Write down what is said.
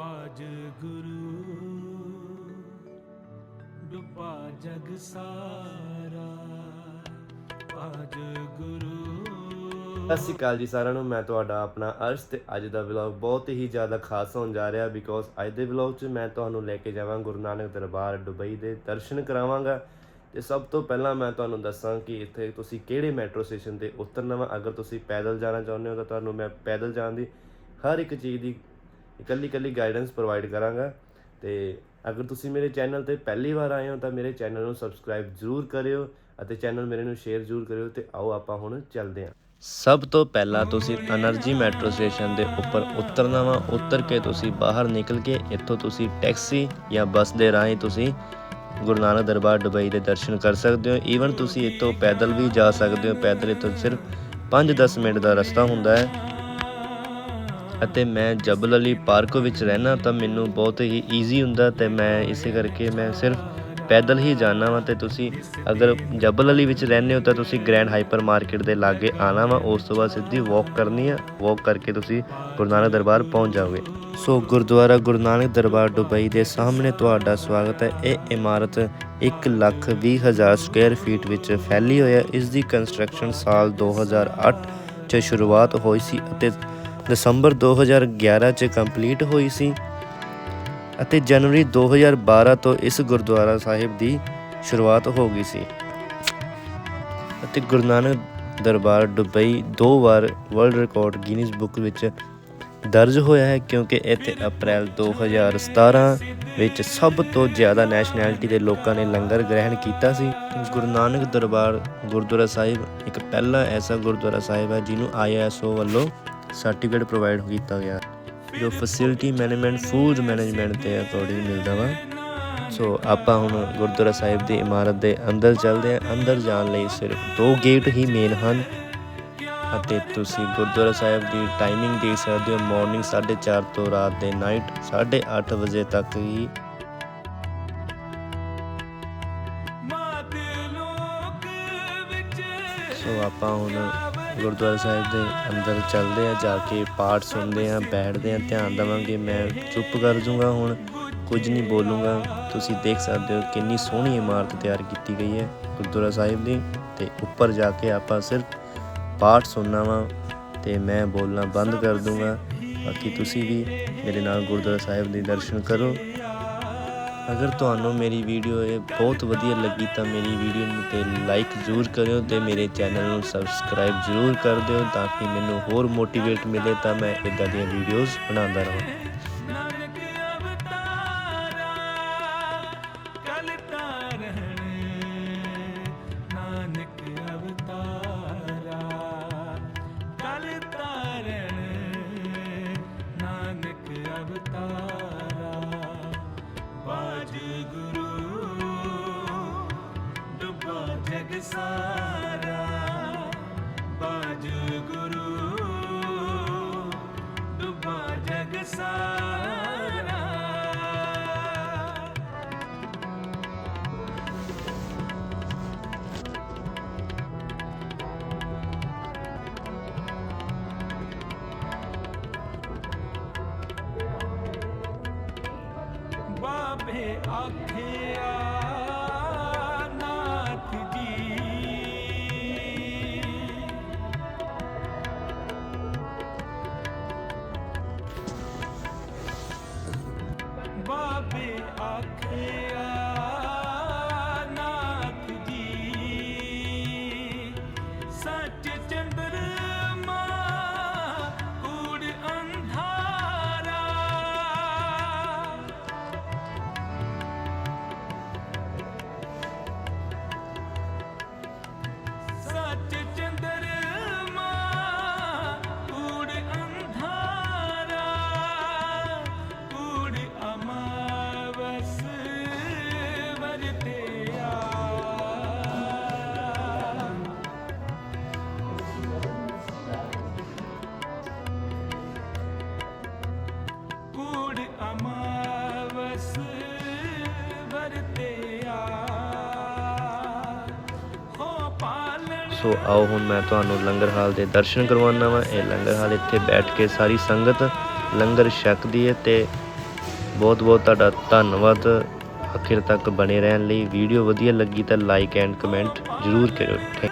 ਬਾਜ ਗੁਰੂ ਡੁੱਬਾ ਜਗ ਸਾਰਾ। ਬਾਜ ਗੁਰੂ ਸਤਿ ਸ਼੍ਰੀ ਅਕਾਲ ਜੀ ਸਾਰਿਆਂ ਨੂੰ, ਮੈਂ ਤੁਹਾਡਾ ਆਪਣਾ ਅਰਸ਼ ਤੇ ਅੱਜ ਦਾ ਵਲੌਗ ਬਹੁਤ ਹੀ ਜ਼ਿਆਦਾ ਖਾਸ ਹੋਣ ਜਾ ਰਿਹਾ ਬਿਕੋਜ਼ ਅੱਜ ਦੇ ਵਲੌਗ 'ਚ ਮੈਂ ਤੁਹਾਨੂੰ ਲੈ ਕੇ ਜਾਵਾਂ ਗੁਰੂ ਨਾਨਕ ਦਰਬਾਰ ਦੁਬਈ ਦੇ ਦਰਸ਼ਨ ਕਰਾਵਾਂਗਾ। ਤੇ ਸਭ ਤੋਂ ਪਹਿਲਾਂ ਮੈਂ ਤੁਹਾਨੂੰ ਦੱਸਾਂ ਕਿ ਇੱਥੇ ਤੁਸੀਂ ਕਿਹੜੇ ਮੈਟਰੋ ਸਟੇਸ਼ਨ ਤੇ ਉਤਰਨਾ ਵਾ। ਅਗਰ ਤੁਸੀਂ ਪੈਦਲ ਜਾਣਾ ਚਾਹੁੰਦੇ ਹੋ ਤਾਂ ਤੁਹਾਨੂੰ ਮੈਂ ਪੈਦਲ ਜਾਣ ਦੀ ਹਰ ਇੱਕ ਚੀਜ਼ ਦੀ ਇਕੱਲੀ ਇਕੱਲੀ ਗਾਈਡੈਂਸ ਪ੍ਰੋਵਾਈਡ ਕਰਾਂਗਾ ਤੇ ਅਗਰ ਤੁਸੀਂ ਮੇਰੇ ਚੈਨਲ ਤੇ ਪਹਿਲੀ ਵਾਰ ਆਏ ਹੋ ਤਾਂ ਮੇਰੇ ਚੈਨਲ ਨੂੰ ਸਬਸਕ੍ਰਾਈਬ ਜ਼ਰੂਰ ਕਰਿਓ ਅਤੇ ਚੈਨਲ ਮੇਰੇ ਨੂੰ ਸ਼ੇਅਰ ਜ਼ਰੂਰ ਕਰਿਓ ਤੇ ਆਓ ਆਪਾਂ ਹੁਣ ਚੱਲਦੇ ਹਾਂ। ਸਭ ਤੋਂ ਪਹਿਲਾਂ ਤੁਸੀਂ એનર્ਜੀ ਮੈਟਰੋ ਸਟੇਸ਼ਨ ਦੇ ਉੱਪਰ ਉਤਰਨਾ ਵਾ। ਉਤਰ ਕੇ ਤੁਸੀਂ ਬਾਹਰ ਨਿਕਲ ਕੇ ਇੱਥੋਂ ਤੁਸੀਂ ਟੈਕਸੀ ਜਾਂ ਬੱਸ ਦੇ ਰਾਹੀਂ ਤੁਸੀਂ ਗੁਰੂ ਨਾਨਕ ਦਰਬਾਰ ਦੁਬਈ ਦੇ ਦਰਸ਼ਨ ਕਰ ਸਕਦੇ ਹੋ। ਈਵਨ ਤੁਸੀਂ ਇੱਥੋਂ ਪੈਦਲ ਵੀ ਜਾ ਸਕਦੇ ਹੋ। ਪੈਦਲ ਇੱਥੋਂ ਸਿਰਫ 5-10 ਮਿੰਟ ਦਾ ਰਸਤਾ ਹੁੰਦਾ ਹੈ। ਅਤੇ ਮੈਂ ਜਬਲ ਅਲੀ ਪਾਰਕ ਵਿੱਚ ਰਹਿਣਾ ਤਾਂ ਮੈਨੂੰ ਬਹੁਤ ਹੀ ਈਜ਼ੀ ਹੁੰਦਾ ਤੇ ਮੈਂ ਇਸੇ ਕਰਕੇ ਮੈਂ ਸਿਰਫ ਪੈਦਲ ਹੀ ਜਾਣਾ ਵਾ ਤੇ ਤੁਸੀਂ ਅਗਰ ਜਬਲ ਅਲੀ ਵਿੱਚ ਰਹਿੰਦੇ ਹੋ ਤਾਂ ਤੁਸੀਂ ਗ੍ਰੈਂਡ ਹਾਈਪਰ ਮਾਰਕੀਟ ਦੇ ਲਾਗੇ ਆਣਾ ਵਾ, ਉਸ ਤੋਂ ਬਾਅਦ ਸਿੱਧੀ ਵਾਕ ਕਰਨੀ ਆ। ਵਾਕ ਕਰਕੇ ਤੁਸੀਂ ਗੁਰੂ ਨਾਨਕ ਦਰਬਾਰ ਪਹੁੰਚ ਜਾਓਗੇ। ਸੋ ਗੁਰਦੁਆਰਾ ਗੁਰੂ ਨਾਨਕ ਦਰਬਾਰ ਦੁਬਈ ਦੇ ਸਾਹਮਣੇ ਤੁਹਾਡਾ ਸਵਾਗਤ ਹੈ। ਇਹ ਇਮਾਰਤ 1 ਲੱਖ 20 ਹਜ਼ਾਰ ਸਕੁਅਰ ਫੀਟ ਵਿੱਚ ਫੈਲੀ ਹੋਈ ਹੈ। ਇਸ ਦੀ ਕੰਸਟਰਕਸ਼ਨ ਸਾਲ 2008 ਚ ਸ਼ੁਰੂਆਤ ਹੋਈ ਸੀ ਅਤੇ ਦਸੰਬਰ 2011 ਚ ਕੰਪਲੀਟ ਹੋਈ ਸੀ ਅਤੇ ਜਨਵਰੀ 2012 ਤੋਂ ਇਸ ਗੁਰਦੁਆਰਾ ਸਾਹਿਬ ਦੀ ਸ਼ੁਰੂਆਤ ਹੋ ਗਈ ਸੀ। ਅਤੇ ਗੁਰੂ ਨਾਨਕ ਦਰਬਾਰ ਦੁਬਈ ਦੋ ਵਾਰ ਵਰਲਡ ਰਿਕਾਰਡ ਗਿਨੀਜ਼ ਬੁੱਕ ਵਿੱਚ ਦਰਜ ਹੋਇਆ ਹੈ ਕਿਉਂਕਿ ਇੱਥੇ ਅਪ੍ਰੈਲ 2017 ਵਿੱਚ ਸਭ ਤੋਂ ਜ਼ਿਆਦਾ ਨੈਸ਼ਨੈਲਿਟੀ ਦੇ ਲੋਕਾਂ ਨੇ ਲੰਗਰ ਗ੍ਰਹਿਣ ਕੀਤਾ ਸੀ। ਗੁਰੂ ਨਾਨਕ ਦਰਬਾਰ ਗੁਰਦੁਆਰਾ ਸਾਹਿਬ ਇੱਕ ਪਹਿਲਾ ਐਸਾ ਗੁਰਦੁਆਰਾ ਸਾਹਿਬ ਹੈ ਜਿਹਨੂੰ ISO ਵੱਲੋਂ ਸਰਟੀਫਿਕੇਟ ਪ੍ਰੋਵਾਈਡ ਕੀਤਾ ਗਿਆ। ਜੋ ਫੈਸਿਲਿਟੀ ਮੈਨੇਜਮੈਂਟ ਫੂਡ ਮੈਨੇਜਮੈਂਟ ਦੇ ਅਕੋਰਡਿੰਗ ਮਿਲਦਾ ਵਾ। ਸੋ ਆਪਾਂ ਹੁਣ ਗੁਰਦੁਆਰਾ ਸਾਹਿਬ ਦੀ ਇਮਾਰਤ ਦੇ ਅੰਦਰ ਚੱਲਦੇ ਹਾਂ। ਅੰਦਰ ਜਾਣ ਲਈ ਸਿਰਫ ਦੋ ਗੇਟ ਹੀ ਮੇਨ ਹਨ। ਅਤੇ ਤੁਸੀਂ ਗੁਰਦੁਆਰਾ ਸਾਹਿਬ ਦੀ ਟਾਈਮਿੰਗ ਦੇਖ ਸਕਦੇ ਹੋ। ਮਾਰਨਿੰਗ 4:30 ਤੋਂ ਰਾਤ ਦੇ ਨਾਈਟ 8:30 ਵਜੇ ਤੱਕ ਹੀ। ਸੋ ਆਪਾਂ ਹੁਣ ਗੁਰਦੁਆਰਾ ਸਾਹਿਬ ਦੇ ਅੰਦਰ ਚੱਲਦੇ ਆ, ਜਾ ਕੇ ਪਾਠ ਸੁਣਦੇ ਆ, ਬੈਠਦੇ ਆ, ਧਿਆਨ ਦੇਵਾਂਗੇ। ਮੈਂ ਚੁੱਪ ਕਰ ਜੂੰਗਾ ਹੁਣ, ਕੁਝ ਨਹੀਂ ਬੋਲੂੰਗਾ। ਤੁਸੀਂ ਦੇਖ ਸਕਦੇ ਹੋ ਕਿੰਨੀ ਸੋਹਣੀ ਇਮਾਰਤ ਤਿਆਰ ਕੀਤੀ ਗਈ ਹੈ ਗੁਰਦੁਆਰਾ ਸਾਹਿਬ ਦੀ। ਤੇ ਉੱਪਰ ਜਾ ਕੇ ਆਪਾਂ ਸਿਰਫ ਪਾਠ ਸੁਣਨਾ ਵਾ ਤੇ ਮੈਂ ਬੋਲਣਾ ਬੰਦ ਕਰ ਦੂੰਗਾ। ਬਾਕੀ ਤੁਸੀਂ ਵੀ ਮੇਰੇ ਨਾਲ ਗੁਰਦੁਆਰਾ ਸਾਹਿਬ ਦੇ ਦਰਸ਼ਨ ਕਰੋ। ਅਗਰ ਤੁਹਾਨੂੰ ਮੇਰੀ ਵੀਡੀਓ ਇਹ ਬਹੁਤ ਵਧੀਆ ਲੱਗੀ ਤਾਂ ਮੇਰੀ ਵੀਡੀਓ ਨੂੰ ਤੇ ਲਾਈਕ ਜ਼ਰੂਰ ਕਰਿਓ ਤੇ ਮੇਰੇ ਚੈਨਲ ਨੂੰ ਸਬਸਕ੍ਰਾਈਬ ਜ਼ਰੂਰ ਕਰ ਦਿਓ ਤਾਂ ਕਿ ਮੈਨੂੰ ਹੋਰ ਮੋਟੀਵੇਟ ਮਿਲੇ ਤਾਂ ਮੈਂ ਇਦਾਂ ਦੀਆਂ ਵੀਡੀਓਜ਼ ਬਣਾਉਂਦਾ ਰਹਾਂ। ਜਗ ਸਾਰਾ ਬਾਜ ਗੁਰੂ ਡੁੱਬਾ ਜਗ ਸਾਰਾ। ਬਾਬੇ ਆਖਿਆ ਬਾਬੇ ਆਖਿਆ। ਸੋ ਆਓ ਹੁਣ ਮੈਂ ਤੁਹਾਨੂੰ ਲੰਗਰ ਹਾਲ ਦੇ ਦਰਸ਼ਨ ਕਰਵਾਉਣਾ ਵਾ। ਇਹ ਲੰਗਰ ਹਾਲ ਇੱਥੇ ਬੈਠ ਕੇ ਸਾਰੀ ਸੰਗਤ ਲੰਗਰ ਛਕਦੀ ਹੈ ਤੇ ਬਹੁਤ ਬਹੁਤ ਤੁਹਾਡਾ ਧੰਨਵਾਦ। ਆਖਿਰ ਤੱਕ ਬਣੇ ਰਹਿਣ ਲਈ। ਵੀਡੀਓ ਵਧੀਆ ਲੱਗੀ ਤਾਂ ਲਾਈਕ ਐਂਡ ਕਮੈਂਟ ਜ਼ਰੂਰ ਕਰਿਓ। Thank-